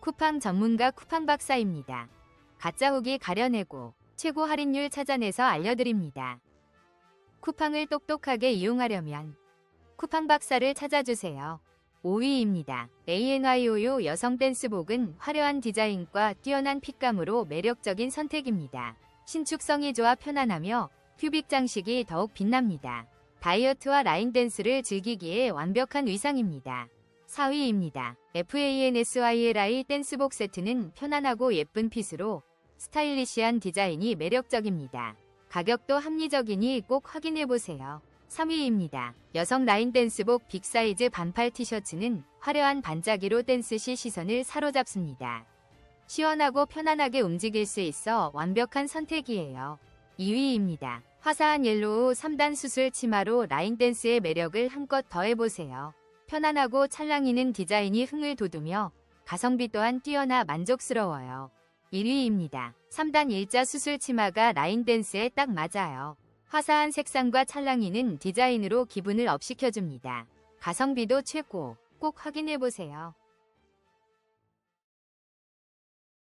쿠팡 전문가 쿠팡 박사입니다. 가짜 후기 가려내고 최고 할인율 찾아내서 알려드립니다. 쿠팡을 똑똑하게 이용하려면 쿠팡 박사를 찾아주세요. 5위입니다. ANYO요 여성 댄스복은 화려한 디자인과 뛰어난 핏감으로 매력적인 선택입니다. 신축성이 좋아 편안하며 큐빅 장식이 더욱 빛납니다. 다이어트와 라인 댄스를 즐기기에 완벽한 의상입니다. 4위입니다. FANSYLI 댄스복 세트는 편안하고 예쁜 핏으로 스타일리시한 디자인이 매력적입니다. 가격도 합리적이니 꼭 확인해보세요. 3위입니다. 여성 라인 댄스복 빅사이즈 반팔 티셔츠는 화려한 반짝이로 댄스 시 시선을 사로잡습니다. 시원하고 편안하게 움직일 수 있어 완벽한 선택이에요. 2위입니다. 화사한 옐로우 3단 수술 치마로 라인 댄스의 매력을 한껏 더해보세요. 편안하고 찰랑이는 디자인이 흥을 돋우며 가성비 또한 뛰어나 만족스러워요. 1위입니다. 3단 일자 수술 치마가 라인 댄스에 딱 맞아요. 화사한 색상과 찰랑이는 디자인으로 기분을 업시켜줍니다. 가성비도 최고. 꼭 확인해보세요.